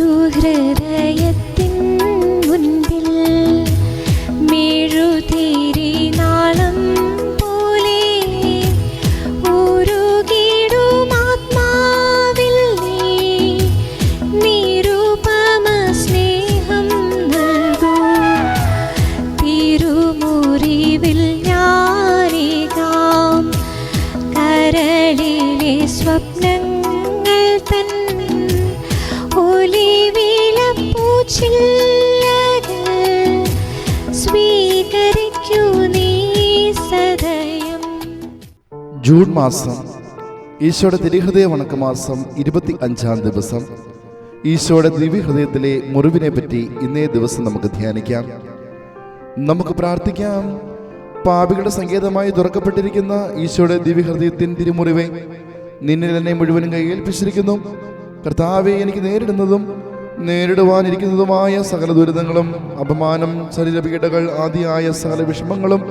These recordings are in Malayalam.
തിരുഹൃദയത്തിൻ മുൻപിൽ മെഴുതിരി നാളം പോലെ ഉരുകിടും ആത്മാവിൽ നീ. നിരുപമ സ്നേഹം നൽകൂ. തിരുമുറിവിൽ ഞാനേകാം. കരളിലെ സ്വപ്നങ്ങൾ ജൂൺ മാസം ഈശോയുടെ തിരുഹൃദയ വണക്കമാസം ഇരുപത്തി അഞ്ചാം ദിവസം. ഈശോയുടെ ദിവ്യഹൃദയത്തിലെ മുറിവിനെ പറ്റി ഇന്നേ ദിവസം നമുക്ക് ധ്യാനിക്കാം. നമുക്ക് പ്രാർത്ഥിക്കാം. പാപികളുടെ സങ്കേതമായി തുറക്കപ്പെട്ടിരിക്കുന്ന ഈശോയുടെ ദിവ്യഹൃദയത്തിൻ തിരുമുറിവെ നിന്നിൽ എന്നെ മുഴുവനും കൈയേൽപ്പിച്ചിരിക്കുന്നു. കർത്താവെ എനിക്ക് നേരിടുന്നതും നേരിടുവാനിരിക്കുന്നതുമായ സകല ദുരിതങ്ങളും അപമാനം ശരീരപീഠകൾ ആദിയായ സകല വിഷമങ്ങളും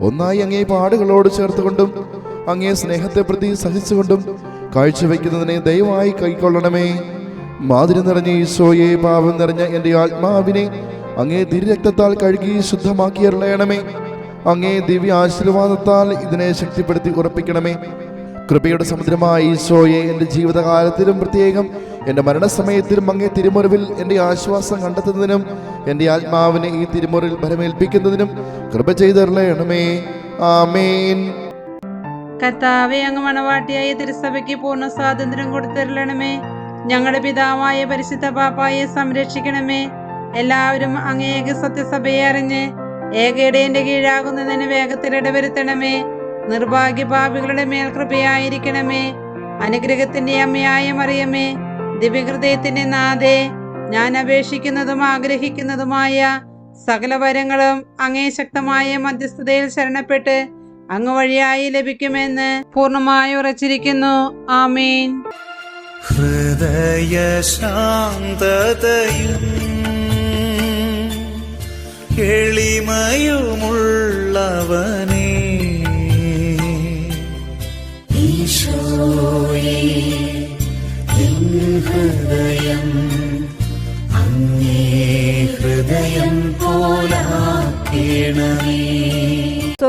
ഒന്നായി അങ്ങേ പാടുകളോട് ചേർത്തുകൊണ്ടും അങ്ങേ സ്നേഹത്തെ പ്രതി സഹിച്ചുകൊണ്ടും കാഴ്ചവെക്കുന്നതിനെ ദയവായി കൈക്കൊള്ളണമേ. മാതിരി നിറഞ്ഞ ഈശോയെ പാപം നിറഞ്ഞ എന്റെ ആത്മാവിനെ അങ്ങേ തിരുരക്തത്താൽ കഴുകി ശുദ്ധമാക്കി ശുദ്ധമാക്കിയറിയണമേ അങ്ങേ ദിവ്യ ആശീർവാദത്താൽ ഇതിനെ ശക്തിപ്പെടുത്തി ഉറപ്പിക്കണമേ. കൃപയുടെ സമുദ്രമായ ഈശോയെ എന്റെ ജീവിതകാലത്തിലും പ്രത്യേകം എന്റെ മരണസമയത്തിലും അങ്ങേ തിരുമുറിവിൽ എന്റെ ആശ്വാസം കണ്ടെത്തുന്നതിനും എന്റെ ആത്മാവിനെ ഈ തിരുമുറിൽ ഭരമേൽപ്പിക്കുന്നതിനും കൃപ ചെയ്തറിയണമേ ആമേൻ. കർത്താവെ അങ്ങ് മണവാട്ടിയായ തിരുസഭയ്ക്ക് പൂർണ സ്വാതന്ത്ര്യം കൊടുത്തരണമേ ഞങ്ങളുടെ പിതാവായ പരിശുദ്ധ പാപ്പായെ സംരക്ഷിക്കണമേ. എല്ലാവരും അങ്ങേക സത്യസഭയെ അറിഞ്ഞ് ഏകയുടെ കീഴാകുന്നതിന് വേഗത്തിൽ ഇടവരുത്തണമേ. നിർഭാഗ്യ പാപികളുടെ മേൽ കൃപയായിരിക്കണമേ അനുഗ്രഹത്തിന്റെ അമ്മയായ മറിയമേ ദിവ്യഹൃദയത്തിന്റെ നാഥേ ഞാൻ അപേക്ഷിക്കുന്നതും ആഗ്രഹിക്കുന്നതുമായ സകല വരങ്ങളും അങ്ങേ ശക്തമായ മധ്യസ്ഥതയിൽ ശരണപ്പെട്ട് അങ്ങ് വഴിയായി ലഭിക്കുമെന്ന് പൂർണമായി ഉറച്ചിരിക്കുന്നു. ആമേൻ. ഹൃദയ ശാന്തതയും ഈശോയേ എൻ ഹൃദയം അങ്ങേ ഹൃദയം പോലാക്കേണമേ.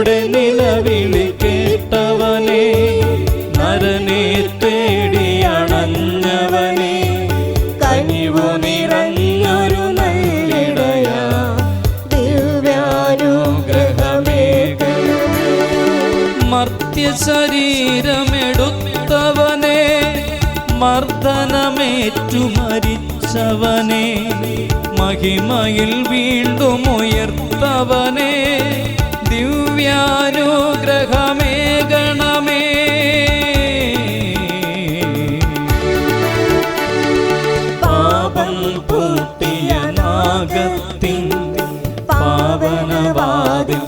നരനുടെ നിലവിളി കേട്ടവനെ നരനെ തേടിയണഞ്ഞവനെ കനിവു നിറഞ്ഞൊരു നല്ലിടയ ദിവ്യാനുഗ്രഹമേ മർത്യ ശരീരമെടുത്തവനെ മർദ്ദനമേറ്റു മരിച്ചവനെ മഹിമയിൽ വീണ്ടും ഉയർത്തവനെ ദിവ്യാനുഗ്രഹമേ ഗണമേ. പാപം പൂട്ടിയ നാഗത്തിൻ പാവനവാതിൽ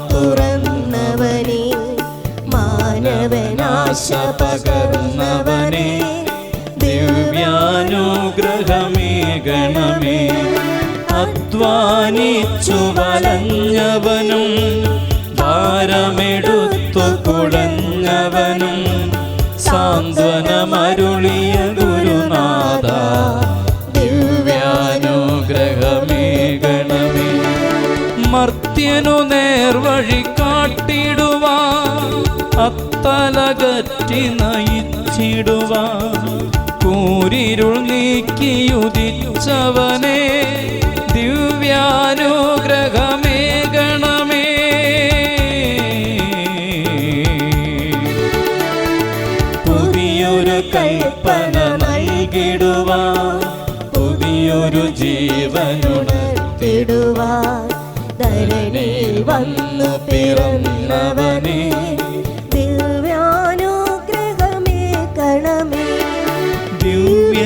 ഗണമേ. അധ്വാനിച്ചു വലഞ്ഞവനും ഭാരമെടുത്തു കുഴഞ്ഞവനും സാന്ത്വനമരുളിയ ഗുരുനാഥ ദിവ്യാനുഗ്രഹമേ ഗണമേ മർത്യനു നേർവഴി കാട്ടിടുവാ അത്തലകറ്റി നയിച്ചിടുവാ. കൂരിരുൾ നീക്കിയുദിച്ചവനെ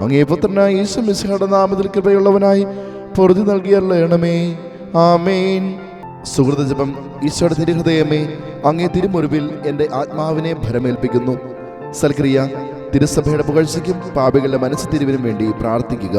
അങ്ങേ പുത്രനായ യേശു മിശിഹയുടെ നാമത്തിൽ കൃപയുള്ളവനായി പൊറുതി നൽകിയല്ലേണമേ ആമേൻ. സുഹൃത ജപം ഈശോയുടെ തിരുഹൃദയമേ അങ്ങേ തിരുമുറിവിൽ എന്റെ ആത്മാവിനെ ഭരമേൽപ്പിക്കുന്നു. സൽക്രിയ തിരുസഭയുടെ പുകഴ്ചയ്ക്കും പാപികളുടെ മനസ്സ് തിരിവിനും വേണ്ടി പ്രാർത്ഥിക്കുക.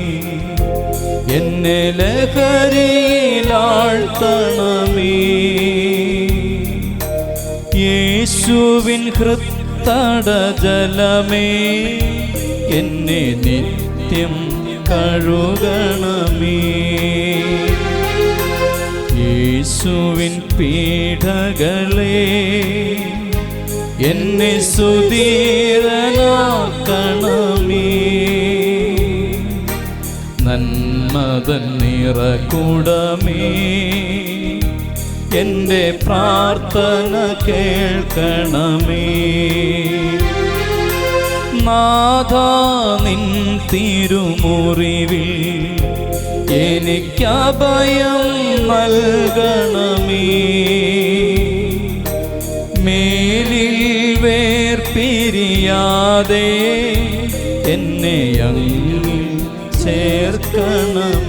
എന്നെ യേശുവിൻ ഹൃത്തട ജലമേ എന്നെ നിത്യം കഴുകണമേ. യേശുവിൻ പീഠകളേ എന്നെ സുധീരനാക്കണമേ നന്മതൻ നിറകുടമേ എന്റെ പ്രാർത്ഥന കേൾക്കണമേ. നാഥ നിൻ തിരുമുറിവിൽ എനിക്കഭയം നൽകണമേ. മേലിൽ വേർപിരിയാതെ എന്നെ അങ്ങിൽ ചേർക്കണമേ.